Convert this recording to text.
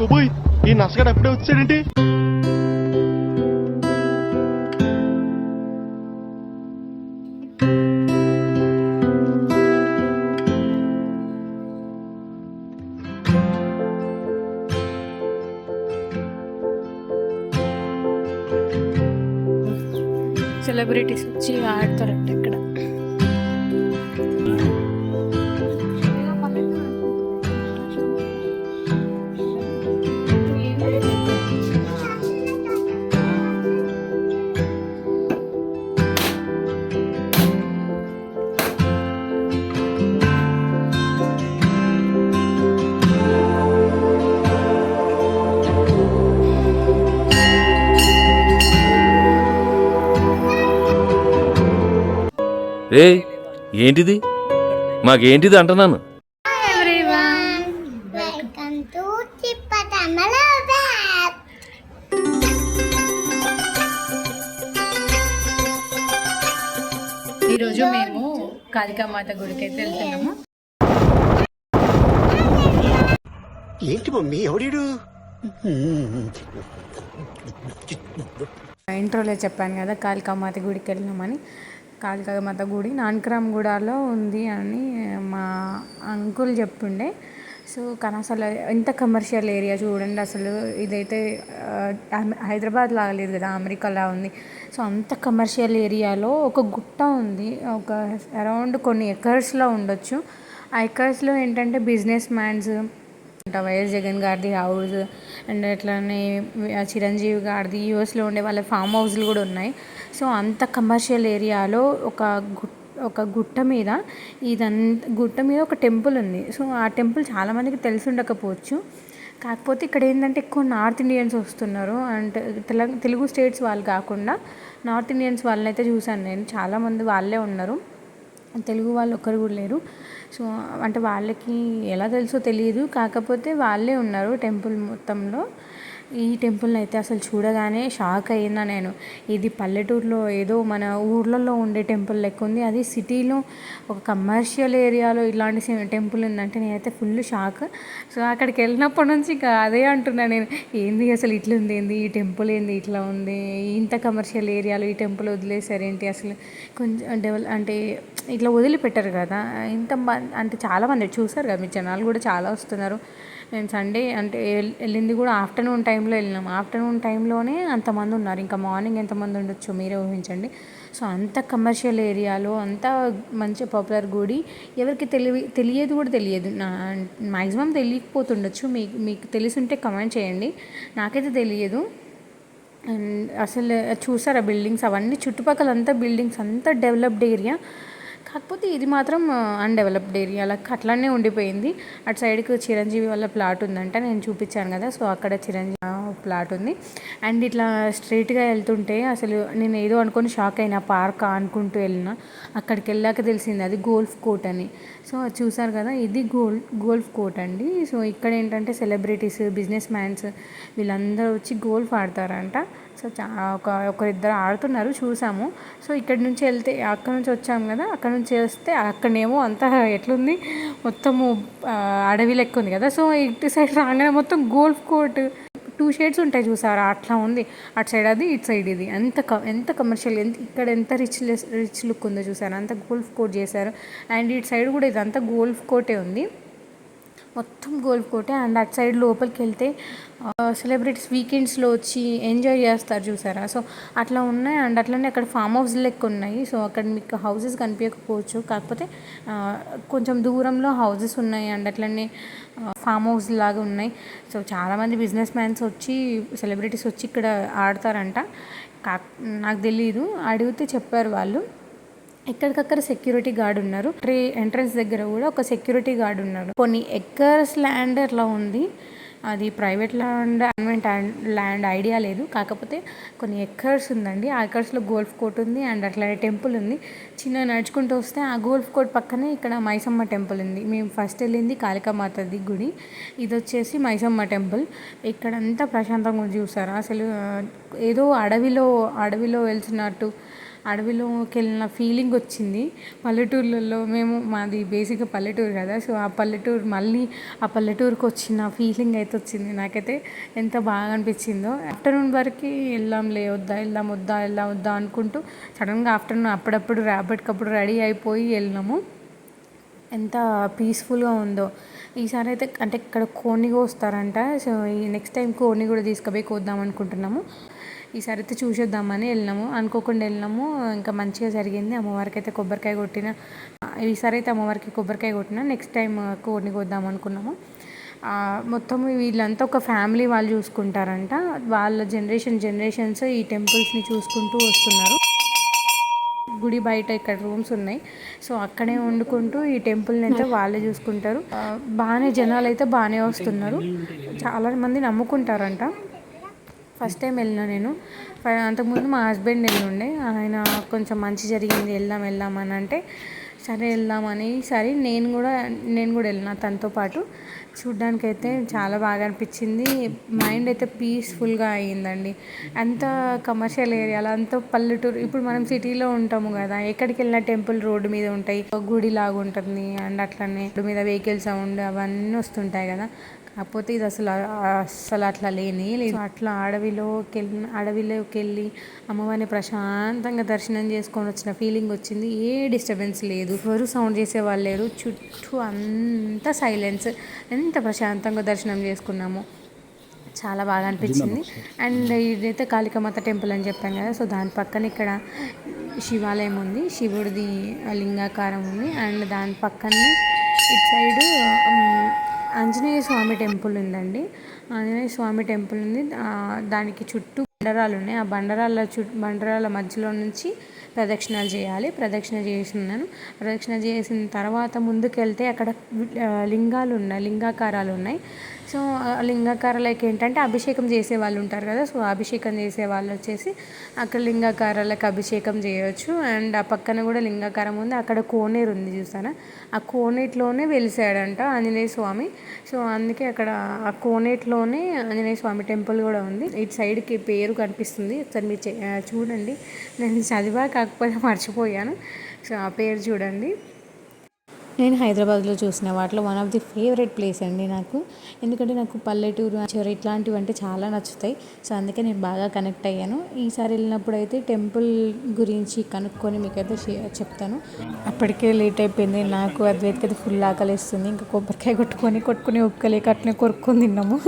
బాబోయ్ ఈ నసగాడు అప్పుడే వచ్చాడేంటి? సెలబ్రిటీస్ వచ్చి ఆడతారంట ఇక్కడ రే ఏంటిది? మాకేంటిది అంటున్నాను? ఈరోజు మేము కాళికామాత గుడికి అయితే వెళ్తున్నాము. ఏంటి మమ్మీ ఎవడీడు? ఇంట్రోలో చెప్పాను కదా కాళికామాత గుడికి వెళ్ళినామని కాళికామాత గుడి నానక్రామ్గూడలో ఉంది అని మా అంకుల్ చెప్తుండే సో కానీ అసలు ఎంత కమర్షియల్ ఏరియా చూడండి అసలు ఇదైతే హైదరాబాద్ లాగా లేదు కదా అమెరికాలా ఉంది. సో అంత కమర్షియల్ ఏరియాలో ఒక గుట్ట ఉంది. ఒక అరౌండ్ కొన్ని ఎకర్స్లో ఉండొచ్చు. ఆ ఎకర్స్లో ఏంటంటే బిజినెస్ మ్యాన్స్ వైఎస్ జగన్ గారిది హౌస్ అండ్ అట్లానే చిరంజీవి గారిది యూఎస్లో ఉండే వాళ్ళ ఫామ్ హౌస్లు కూడా ఉన్నాయి. సో అంత కమర్షియల్ ఏరియాలో ఒక గుట్ ఒక గుట్ట మీద ఇదంతా గుట్ట మీద ఒక టెంపుల్ ఉంది. సో ఆ టెంపుల్ చాలామందికి తెలిసి ఉండకపోవచ్చు. కాకపోతే ఇక్కడ ఏంటంటే ఎక్కువ నార్త్ ఇండియన్స్ వస్తున్నారు. అండ్ తెల తెలుగు స్టేట్స్ వాళ్ళు కాకుండా నార్త్ ఇండియన్స్ వాళ్ళని అయితే చూశాను నేను. చాలామంది వాళ్ళే ఉన్నారు. తెలుగు వాళ్ళు ఒక్కరు కూడా లేరు. సో అంటే వాళ్ళకి ఎలా తెలుసో తెలియదు. కాకపోతే వాళ్ళే ఉన్నారు టెంపుల్ మొత్తంలో. ఈ టెంపుల్ని అయితే అసలు చూడగానే షాక్ అయినా నేను. ఇది పల్లెటూరులో ఏదో మన ఊర్లలో ఉండే టెంపుల్ లెక్క ఉంది. అది సిటీలో ఒక కమర్షియల్ ఏరియాలో ఇలాంటి సి- టెంపుల్ ఉందంటే నేనైతే ఫుల్ షాక్. సో అక్కడికి వెళ్ళినప్పటి నుంచి ఇంకా అదే అంటున్నా నేను. ఏంది అసలు ఇట్లా ఉంది? ఏంది? ఈ టెంపుల్ ఏంది? ఇట్లా ఉంది? ఇంత కమర్షియల్ ఏరియాలో ఈ టెంపుల్ వదిలేసారేంటి అసలు? కొంచెం డెవలప్ అంటే ఇట్లా వదిలిపెట్టారు కదా. ఇంత అంటే చాలామంది చూసారు కదా మీ జనాలు కూడా చాలా వస్తున్నారు. నేను సండే అంటే వెళ్ళింది కూడా ఆఫ్టర్నూన్ టైంలో వెళ్ళినాం. ఆఫ్టర్నూన్ టైంలోనే అంతమంది ఉన్నారు. ఇంకా మార్నింగ్ ఎంతమంది ఉండొచ్చు మీరే ఊహించండి. సో అంత కమర్షియల్ ఏరియాలో అంత మంచి పాపులర్ గుడి ఎవరికి తెలివి తెలియదు కూడా తెలియదు. నా మ్యాక్సిమం తెలియకపోతుండొచ్చు. మీకు మీకు తెలిసి ఉంటే కమెంట్ చేయండి. నాకైతే తెలియదు. అండ్ అసలు చూసారా బిల్డింగ్స్? అవన్నీ చుట్టుపక్కల అంతా బిల్డింగ్స్ అంతా డెవలప్డ్ ఏరియా. కాకపోతే ఇది మాత్రం అన్డెవలప్డ్ ఏరియా లైక్ అట్లానే ఉండిపోయింది. అటు సైడ్కి చిరంజీవి వాళ్ళ ప్లాట్ ఉందంట. నేను చూపించాను కదా. సో అక్కడ చిరంజీవి ప్లాట్ ఉంది. అండ్ ఇట్లా స్ట్రైట్గా వెళ్తుంటే అసలు నేను ఏదో అనుకొని షాక్ అయినా పార్క్ అనుకుంటూ వెళ్ళిన అక్కడికి వెళ్ళాక తెలిసింది అది గోల్ఫ్ కోర్ట్ అని. సో అది చూసారు కదా ఇది గోల్ గోల్ఫ్ కోర్ట్ అండి. సో ఇక్కడ ఏంటంటే సెలబ్రిటీస్ బిజినెస్ మ్యాన్స్ వీళ్ళందరూ వచ్చి గోల్ఫ్ ఆడతారంట. సో చా ఒక ఒకరిద్దరు ఆడుతున్నారు చూసాము. సో ఇక్కడి నుంచి వెళ్తే అక్కడ నుంచి వచ్చాము కదా అక్కడ నుంచి వస్తే అక్కడనేమో అంతా ఎట్లుంది మొత్తము అడవి లెక్క ఉంది కదా. సో ఇటు సైడ్ రాగానే మొత్తం గోల్ఫ్ కోర్ట్. టూ షేడ్స్ ఉంటాయి చూసారా? అట్లా ఉంది. అటు సైడ్ అది ఇటు సైడ్ ఇది. ఎంత క- ఎంత కమర్షియల్ ఎంత ఇక్కడ ఎంత రిచ్ రిచ్ లుక్ ఉందో చూసారా? అంత గోల్ఫ్ కోట్ చేశారు. అండ్ ఇటు సైడ్ కూడా ఇదంతా గోల్ఫ్ కోటే ఉంది. మొత్తం గోల్ఫ్ కోటే అండ్ అటు సైడ్ లోపలికి వెళ్తే సెలబ్రిటీస్ వీకెండ్స్లో వచ్చి ఎంజాయ్ చేస్తారు చూసారా? సో అట్లా ఉన్నాయి అండ్ అట్లనే అక్కడ ఫామ్ హౌస్ లెక్క ఉన్నాయి. సో అక్కడ మీకు హౌసెస్ కనిపించకపోవచ్చు. కాకపోతే కొంచెం దూరంలో హౌసెస్ ఉన్నాయి అండ్ అట్లనే ఫామ్ హౌస్ లాగా ఉన్నాయి. సో చాలామంది బిజినెస్ మ్యాన్స్ వచ్చి సెలబ్రిటీస్ వచ్చి ఇక్కడ ఆడతారంట. కా నాకు తెలీదు. అడిగితే చెప్పారు వాళ్ళు. ఎక్కడికక్కడ సెక్యూరిటీ గార్డ్ ఉన్నారు. ట్రీ ఎంట్రన్స్ దగ్గర కూడా ఒక సెక్యూరిటీ గార్డ్ ఉన్నారు. కొన్ని ఎక్కర్స్ ల్యాండ్ అట్లా ఉంది. అది private land government land idea లేదు. కాకపోతే కొన్ని ఎక్కర్స్ ఉందండి. ఆ ఎక్కర్స్లో గోల్ఫ్ కోర్ట్ ఉంది అండ్ అట్లానే టెంపుల్ ఉంది. చిన్న నడుచుకుంటూ వస్తే ఆ గోల్ఫ్ కోర్ట్ పక్కనే ఇక్కడ మైసమ్మ టెంపుల్ ఉంది. మేము ఫస్ట్ వెళ్ళింది కాళికామాతది గుడి ఇది వచ్చేసి మైసమ్మ టెంపుల్ ఇక్కడంతా ప్రశాంతంగా చూసారు? అసలు ఏదో అడవిలో అడవిలో వెళ్తున్నట్టు అడవిలోకి వెళ్ళిన ఫీలింగ్ వచ్చింది. పల్లెటూర్లలో మేము మాది బేసిక్గా పల్లెటూరు కదా సో ఆ పల్లెటూరు మళ్ళీ ఆ పల్లెటూరుకి వచ్చిన ఫీలింగ్ అయితే వచ్చింది. నాకైతే ఎంత బాగా అనిపించిందో. ఆఫ్టర్నూన్ వరకు వెళ్దాంలే వద్దా వెళ్దాం వద్దా వెళ్దాం వద్దా అనుకుంటూ సడన్గా ఆఫ్టర్నూన్ అప్పుడప్పుడు రేపటికప్పుడు రెడీ అయిపోయి వెళ్ళినాము. ఎంత పీస్ఫుల్గా ఉందో. ఈసారి అయితే అంటే ఇక్కడ కోడిని కోస్తారంట. సో ఈ నెక్స్ట్ టైం కోడిని కూడా తీసుకుపోయి కోద్దాం అనుకుంటున్నాము. ఈసారి అయితే చూసేద్దామని వెళ్ళినాము. అనుకోకుండా వెళ్ళినాము. ఇంకా మంచిగా జరిగింది. అమ్మవారికి అయితే కొబ్బరికాయ కొట్టిన ఈసారి అయితే అమ్మవారికి కొబ్బరికాయ కొట్టిన నెక్స్ట్ టైం కోడిని కొద్దాం అనుకున్నాము. మొత్తం వీళ్ళంతా ఒక ఫ్యామిలీ వాళ్ళు చూసుకుంటారంట. వాళ్ళ జనరేషన్ జనరేషన్స్ ఈ టెంపుల్స్ని చూసుకుంటూ వస్తున్నారు. గుడి బయట ఇక్కడ రూమ్స్ ఉన్నాయి. సో అక్కడే వండుకుంటూ ఈ టెంపుల్ని అయితే వాళ్ళే చూసుకుంటారు. బాగానే జనాలు అయితే బాగానే వస్తున్నారు. చాలా మంది నమ్ముకుంటారంట. ఫస్ట్ టైం వెళ్ళినా నేను. అంతకుముందు మా హస్బెండ్ వెళ్ళుండే. ఆయన కొంచెం మంచి జరిగింది వెళ్దాం వెళ్దాం అని అంటే సరే వెళ్దామని సరే నేను కూడా నేను కూడా వెళ్ళిన తనతో పాటు. చూడ్డానికి అయితే చాలా బాగా అనిపించింది. మైండ్ అయితే పీస్ఫుల్గా అయ్యిందండి. అంత కమర్షియల్ ఏరియాలో అంత పల్లెటూరు. ఇప్పుడు మనం సిటీలో ఉంటాము కదా ఎక్కడికి వెళ్ళినా టెంపుల్ రోడ్డు మీద ఉంటాయి. ఒక గుడి లాగా ఉంటుంది. అండ్ అట్లనే రోడ్డు మీద వెహికల్ సౌండ్ అవన్నీ వస్తుంటాయి కదా. కాకపోతే ఇది అసలు అసలు అట్లా లేనే లేదు. అట్లా అడవిలోకి వెళ్ళి అడవిలోకి వెళ్ళి అమ్మవారిని ప్రశాంతంగా దర్శనం చేసుకొని వచ్చిన ఫీలింగ్ వచ్చింది. ఏ డిస్టర్బెన్స్ లేదు. ఎవరు సౌండ్ చేసే వాళ్ళు లేరు. చుట్టూ అంతా సైలెన్స్ ఎంత ప్రశాంతంగా దర్శనం చేసుకున్నాము. చాలా బాగా అనిపించింది. అండ్ ఇదైతే కాళికామాత టెంపుల్ అని చెప్పాను కదా. సో దాని పక్కన ఇక్కడ శివాలయం ఉంది. శివుడిది లింగాకారం ఉంది. అండ్ దాని పక్కనే ఇటు సైడు ఆంజనేయ స్వామి టెంపుల్ ఉందండి. ఆంజనేయ స్వామి టెంపుల్ ఉంది. దానికి చుట్టూ బండరాలు ఉన్నాయి. ఆ బండరాల చు బండరాల మధ్యలో నుంచి ప్రదక్షిణాలు చేయాలి. ప్రదక్షిణ చేసినాను ప్రదక్షిణ చేసిన తర్వాత ముందుకెళ్తే అక్కడ లింగాలు ఉన్నాయి. లింగాకారాలు ఉన్నాయి. సో ఆ లింగాకారాలకి ఏంటంటే అభిషేకం చేసే వాళ్ళు ఉంటారు కదా సో అభిషేకం చేసే వాళ్ళు వచ్చేసి అక్కడ లింగాకారాలకు అభిషేకం చేయొచ్చు. అండ్ ఆ పక్కన కూడా లింగాకారం ఉంది అక్కడ కోనేరు ఉంది చూసారా? ఆ కోనేటిలోనే వెలిసాడంట ఆంజనేయ స్వామి. సో అందుకే అక్కడ ఆ కోనేటిలోనే ఆంజనేయ స్వామి టెంపుల్ కూడా ఉంది. ఇటు సైడ్కి పేరు కనిపిస్తుంది. ఒకసారి మీరు చే- చూడండి. నేను చదివా కాకపోతే మర్చిపోయాను. సో ఆ పేరు చూడండి. నేను హైదరాబాద్లో చూసిన వాటిలో one of the favourite place అండి నాకు. ఎందుకంటే నాకు పల్లెటూరు చివరి ఇట్లాంటివి అంటే చాలా నచ్చుతాయి. సో అందుకే నేను బాగా కనెక్ట్ అయ్యాను. ఈసారి వెళ్ళినప్పుడు అయితే టెంపుల్ గురించి కనుక్కొని మీకైతే షే- చెప్తాను. అప్పటికే లేట్ అయిపోయింది. నాకు అద్వైత్కి అయితే ఫుల్ ఆకలిస్తుంది. ఇంకా కొబ్బరికాయ కొట్టుకొని కొట్టుకుని ఒక్కలేక అట్లనే కొరుక్కొని తిన్నాము.